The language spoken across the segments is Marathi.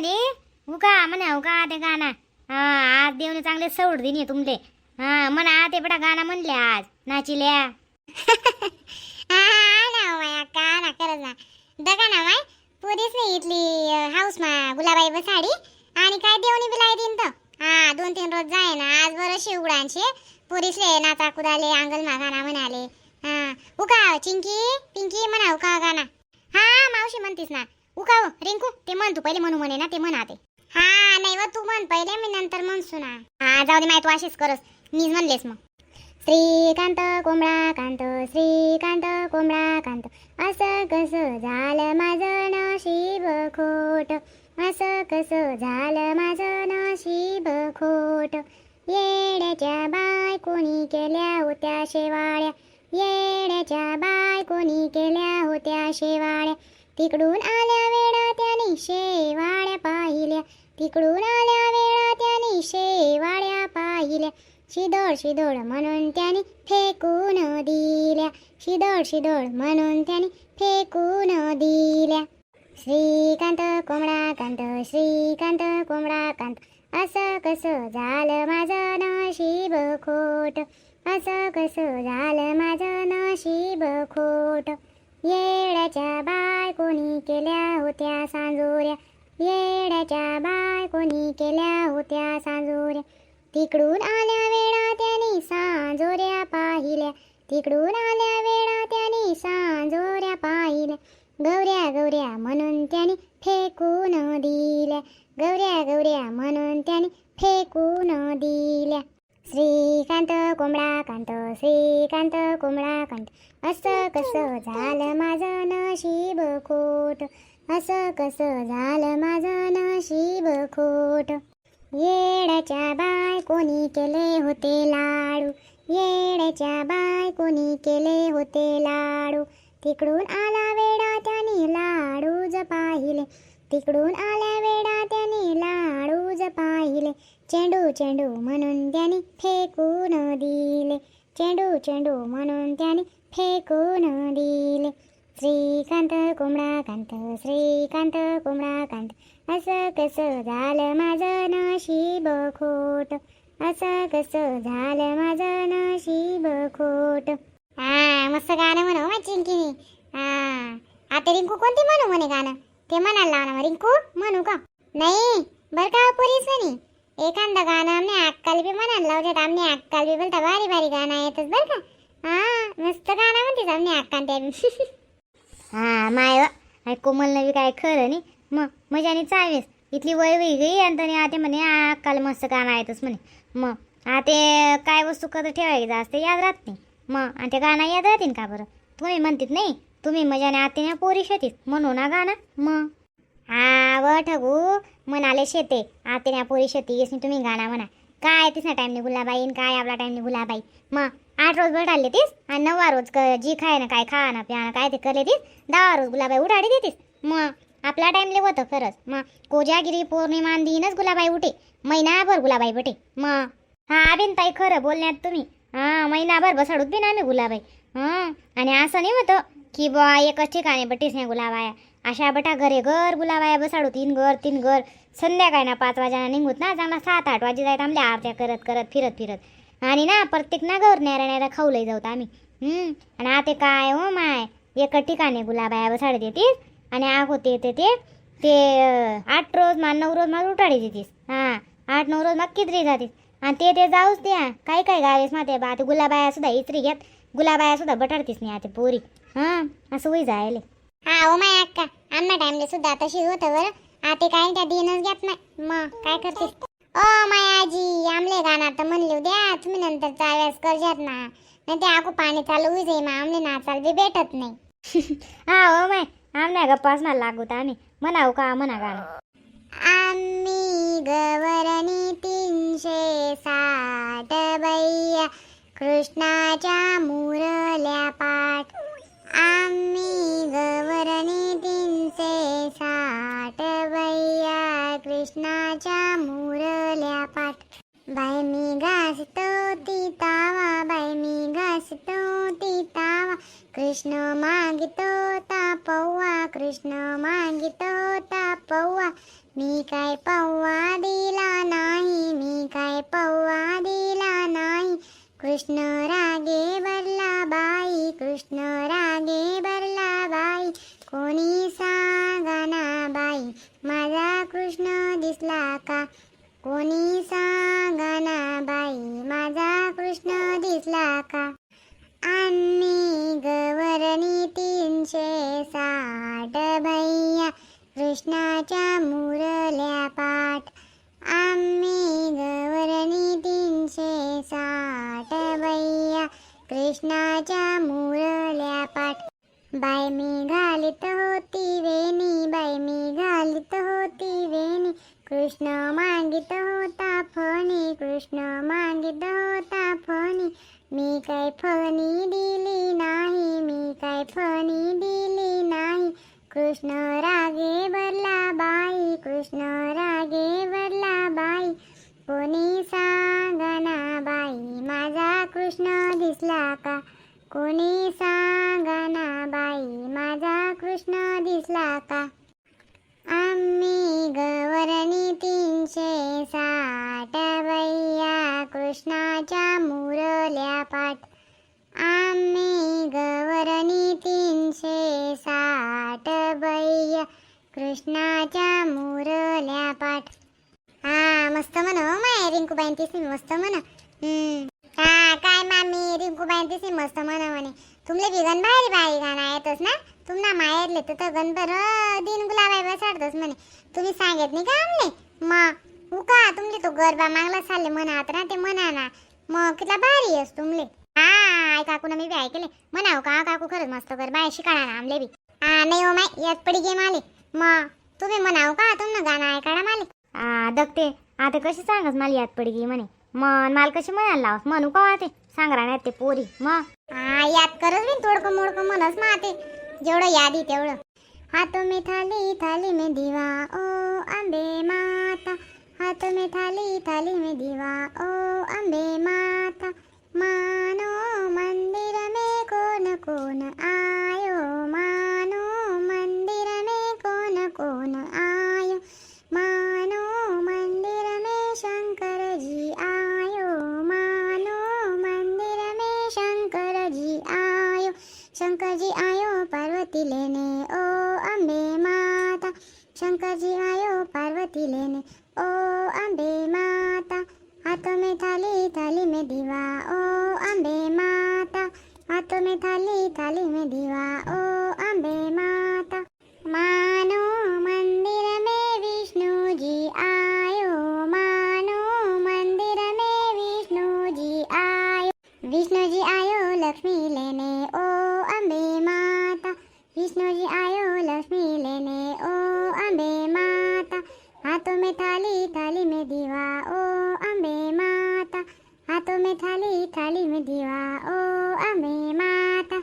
म्हणे उगा म्हणा उगा ते गाणं. हा आज देवने चांगले सवड दिनी तुमले. हा म्हणा ते बडा गाणं म्हणले आज. नाचिल्या. हा ना माया का ना. करत ना माय नाही इथली हाऊस मा गुलाबाई बसाडी आणि काय देवणी बिलाय दिन तो हा दोन तीन रोज जाय ना. आज बरं शिवगुडांचे पोरीसले नाचा कुदाले अंगल मा गाणा म्हणाले. हा उका चिंकी पिंकी म्हणा उका गाणा? हा मावशी म्हणतीस ना. उका हो, रिंकू ते म्हण तू पहिले म्हणू म्हणे ना ते म्हणा ते हा नाही व तू म्हण पहिले मी नंतर म्हणसू ना हा जाऊ दे माय तू अशीच करस. मीच म्हणलेस मग. श्रीकांत कोंबडा कांत श्रीकांत कोंबडा कांत. असं कसं झालं माझं नशीब खोट? असं कसं झालं माझं नशीब खोट? येड्याच्या बाय कोणी केल्या होत्या शेवाळ्या? येड्याच्या बाय कोणी केल्या होत्या शेवाळ्या? तिकडून आल्या वेळा त्याने शेवाळ्या पाहिल्या. तिकडून आल्या वेळा त्याने शेवाळ्या पाहिल्या. शिदोळ शिदोड म्हणून त्याने फेकून दिल्या. शिदोळ शिदोळ म्हणून त्याने फेकून दिल्या. श्रीकांत कोंबडा कांत श्रीकांत कोंबडा कांत असं कसं झालं माझं नशीब खोट? असं कसं झालं माझं नशीब खोट? येड्याच्या बाय कोणी केल्या होत्या सांजोऱ्या. येड्याच्या बाय कोणी केल्या होत्या सांजोऱ्या. तिकडून आल्या वेळा त्याने सांजोऱ्या पाहिल्या. तिकडून आल्या वेळा त्याने सांजोऱ्या पाहिल्या. गौऱ्या गौऱ्या म्हणून त्याने फेकून दिल्या. गौऱ्या गौऱ्या म्हणून त्याने फेकून दिल्या. श्रीकांत कोंबडा कांत श्रीकांत कोंबडा कांत. असं कसं झालं माझं नशीब खोट? असं कसं झालं माझं नशीब खोट? येड्याच्या बाय कोणी केले होते लाडू? येड्याच्या बाय कोणी केले होते लाडू? तिकडून आला वेडा त्याने लाडूज पाहिले. तिकडून आल्या वेडा त्याने लाडूज पाहिले. चेंडू चेंडू म्हणून त्याने फेकून दिले. चेंडू चेंडू म्हणून त्याने फेकून दिले श्रीकांत कोंबडा श्रीकांत कोंबडा असं कसं झालं माझं नशीब खोट असं कसं झालं माझं नशीब खोट हा मस्त गाणं म्हणू मग चिंकीने हा आता रिंकू कोणती म्हणू म्हणे गाणं ते म्हणायला लावणार ना रिंकू म्हणू का नाही बरं का पुरीच नाही एखादं गाणं आम्ही अक्काल बी म्हणायला लावतात आम्ही अक्काल बी बोलता भारी भारी गाणं येतच बरं का हा मस्त गाणं म्हणते आमने अक्कान त्या हा माय व. कोमल नवी काय खरं नाही मग मजाने चावेस इथली वय वेगळी आणि त्याने आते म्हणे आ काल मस्त गाणं आहेतच म्हणे. मग आते काय वस्तू कधी ठेवायचं असते याद राहत नाही. मग आणि ते गाणं याद राहतील का बरं? तुम्ही म्हणतीत नाही. तुम्ही मजाने आते पोरी शेतीत. म्हणू ना गाणं. मग हा व ठगू. म्हणाले शेते. आते पोरी शेती येस तुम्ही गाणं म्हणा. काय तीस ना टाईम निघुला बाई आणि काय आपला टाईम निघुला बाई मग आठ रोज भेटाले तीस आणि नववा रोज क जी खाय ना काय खा ना प्या ना काय ते करले तीस दहा रोज गुलाबाई उठाडी देतीस. मग आपला टाईमले होतं खरंच. मग कोजागिरी पौर्णिमा दिनच गुलाबाई उठे. महिनाभर गुलाबाई बटे मग हा बिन ताई खरं बोलण्यात तुम्ही. हा महिनाभर बसाडूत बी ना आम्ही गुलाबाई. हां आणि असं नाही होतं की बा एकच ठिकाणी बटीस नाही गुलाबाया. अशा बटा घरे घर गुलाबाया बसाडू तीन घर तीन घर. संध्याकाळी ना पाच वाजाना निघूत ना चांगला सात आठ वाजे जायत आमल्या आरत्या करत करत फिरत फिरत. आणि ना प्रत्येक ना घर न्यारा न्यारा खाऊ जाऊत आम्ही. आणि आता काय हो माय? एका ठिकाणी गुलाबाया साडे देतीस आणि आग होते ते ते ते आठ रोज मा नऊ रोज मग उठाडी देतीस. हां आठ नऊ रोज मग किदरी जातीस. आणि ते ते जाऊच द्या. काही काही गावेस माते बा ते गुलाबाया सुद्धा इस्त्री घेत गुलाबाया सुद्धा बटाडतीस नाही आता पोरी. हां असं होई जायले हा ओ माय अक्का. आम्हा टाइमले सुद्धा तशीच होतं बरं. आता काय त्या दिनच घेत नाही. मग काय करतेस? ओ मायाजी आमले गाणं तर म्हणले उद्या तुम्ही नंतर चाव्यास करजात ना. नाही ते आकू पाणी चालू होई जाई मग आमले नाचाल बी भेटत नाही. हा ओ माय आमल्या गप्पाच लागू आणि आम्ही म्हणाव का म्हणा गाणं. आम्ही गवरणी तीनशे साठ बैया कृष्णाच्या मुरल्या पाठ. आम्ही गवरणी तीनशे कृष्णाच्या मुरल्या पाठ. बाय मी घासतो ती तावा बाय मी घासतो ती तावा. कृष्ण मागितो तापवा कृष्ण मागितो तापवा मी काय पव्वा दिला नाही मी काय पव्वा दिला नाही. कृष्ण रागे बरला बाई कृष्ण कृष्णाच्या मुरल्या पाठ. आम्ही गवरणी तीनशे साठ भैया कृष्णाच्या मुरल्या पाठ. बाय मी घालीत होती वेणी बाय मी घालीत होती वेणी. कृष्ण कोणी सांगना बाई माझा कृष्ण दिसला का? कोणी सांगना बाई माझा कृष्ण दिसला का? आम्ही गवरणी तीनशे साठ बैया कृष्णाच्या मुरल्या पाठ. आम्ही गवरणी तीनशे साठ बैया कृष्णाच्या मुरल्या पाठ. मस्त म्हण हो माय रिंकूबाईन तिसरी मस्त म्हण हम्म. हा काय मामी रिंकूबाईन तिसरी मस्त म्हण. म्हणे तुमले बिगन गण भारी भारी गाणं येतच ना? तुम्हाला माहेरले तर तर गणभर दिन गुलाबाई बसाडतस म्हणे. तुम्ही सांगत नाही का आमले? मग उका तुमले तो गरबा मागला चालले म्हणा ना ते म्हणा ना मग कितला भारी आहेस तुमले. हा काकून काकू मी बी ऐकले. म्हणाव का काकू खरंच मस्त गरबा आहे शिकाळा ना आमले बी. हा नाही हो माय यात पडी गेम आले. मग तुम्ही म्हणाव का तुमनं गाणं ऐकाळा माले? आ दगते. आता कशी सांगस मला याद पडी गी म्हणे? मन माल कशी म्हणायला लावस? म्हणू का ते? सांग राहण्यात ते पोरी. मग हा याद करत मी? तोडकं मोडकं म्हणस माते जेवढं यादी तेवढं. हात में थाली थाली मे दिवा ओ आंबे माता. हात में थाली थाली मे दिवा ओ आंबे माता. पार्वती लेने ओ अम्बे माता शंकर जी आयो पार्वती लेने ओ अम्बे माता हाथों में थाली थाली में दीवा ओ अम्बे माता हाथों में थाली थाली में दीवा ओ अम्बे माता मा में थाली थाली में दीवा ओ अम्बे माता।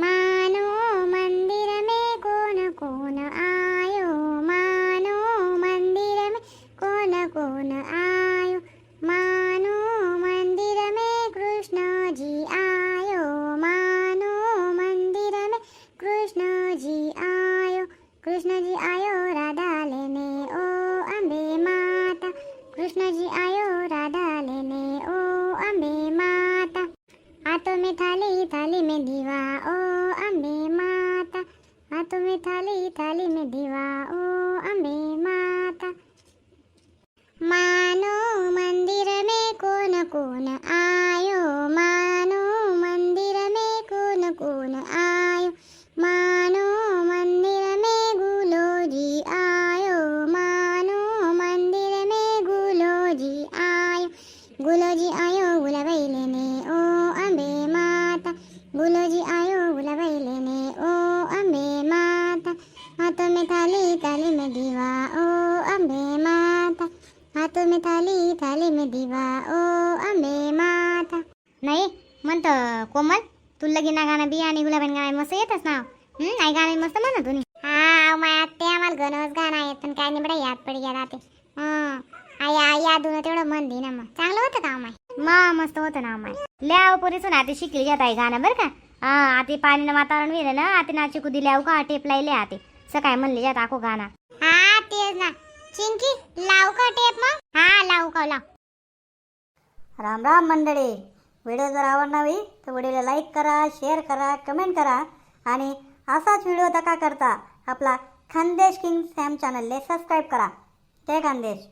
मानो मंदिर में कौन कौन आयो? मानो मंदिर में कौन कौन आयो? मानो मंदिर में कृष्ण जी आयो? मानो मंदिर में कृष्ण जी आयो? कृष्ण जी आयो गुलो जी आयो गुलाबाई लेने ओ अम्बे माता। गुलो जी आयो गुलाबाई लेने ओ अम्बे माता। हाथों में थाली थाली में दीवा ओ अम्बे माता। हाथों में थाली थाली में दीवा ओ अम्बे माता। नाही म्हणतं कोमल तू लगीना गाणं बी आणि गुलाबान गाणं मस्त येतच ना। हं, आई गाणं मस्त म्हणत तुम्ही हा माया ते आम्हाला गणच गाणं येत पण काय निबडा याद पडी गेला ते हं. आया या दोन तेवढं मन दे ना मग. चांगलं होतं काम आहे मग मस्त होतं ना माय ल्याव पुरीसून आते शिकली जात आहे गाणं बरं का. हा आते पाणी वातावरण वेळ ना आते ना चिकू दिल्याव का टेप लायले आते. सकाळी म्हणले जात आखो गाणं. हा तेच ना. चिंकी लाव का टेप मग? हा लाव का लाव. राम राम मंडळी. व्हिडिओ जर आवडणावी तर व्हिडिओला लाईक करा शेअर करा कमेंट करा. आणि असाच व्हिडिओ दका करता. आपला खानदेश किंग सॅम चॅनलला सबस्क्राईब करा. ते खानदेश.